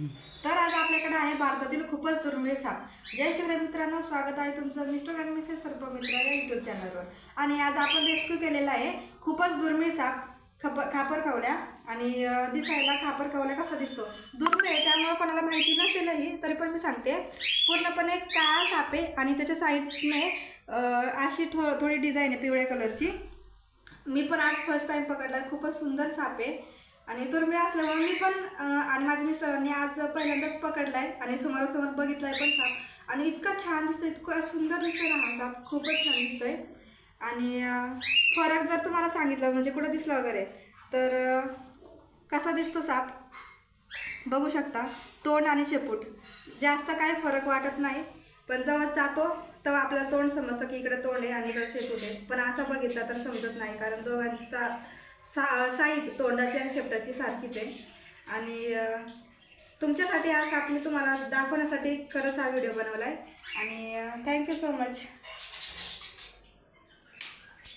तर आज आपल्याकडे आहे भारतातील खूपच दुर्मिळ साप. जय शिवराय मित्रांनो स्वागत आहे तुमचं मिस्टर अँड मिसेस सर्पमित्र या युट्यूब चॅनलवर आणि आज आपण रेस्क्यू केलेला आहे खूपच दुर्मिळ साप खप खापर खवल्या आणि दिसायला खापर खवल्या कसा दिसतो? दुर्मिळ आहे त्यामुळे कोणाला माहिती नसेलही तरी पण मी सांगते. पूर्णपणे काळा साप आहे आणि त्याच्या साईडने अशी थो थोडी डिझाईन आहे पिवळ्या कलरची मी पण आज फर्स्ट टाइम पकडला खूपच सुंदर साप आहे. आणि दुर्मिळ असल्यामुळे मी पण आणि माझ्या मिस्टरांनी आज पहिल्यांदाच पकडलाय आणि समोरासमोर बघितलाय पण साप. आणि इतका छान दिसतोय इतकं सुंदर दिसतोय ना हा साप. खूपच छान दिसतोय. आणि फरक जर तुम्हाला सांगितलं म्हणजे कुठं दिसलं वगैरे तर कसा दिसतो साप? बघू शकता. तोंड आणि शेपूट. जास्त काही फरक वाटत नाही पण जेव्हा जातो तेव्हा आपल्याला तोंड समजतं की इकडे तोंड आहे आणि इकडे शेपूट आहे. पण असं बघितलं तर समजत नाही कारण दोघांचा सा साईज तोंडाची आणि शेपटाची सारखीच आहे. आणि तुमच्यासाठी हा साप मी तुम्हाला दाखवण्यासाठी खरंच हा व्हिडिओ बनवला आहे आणि थँक्यू सो मच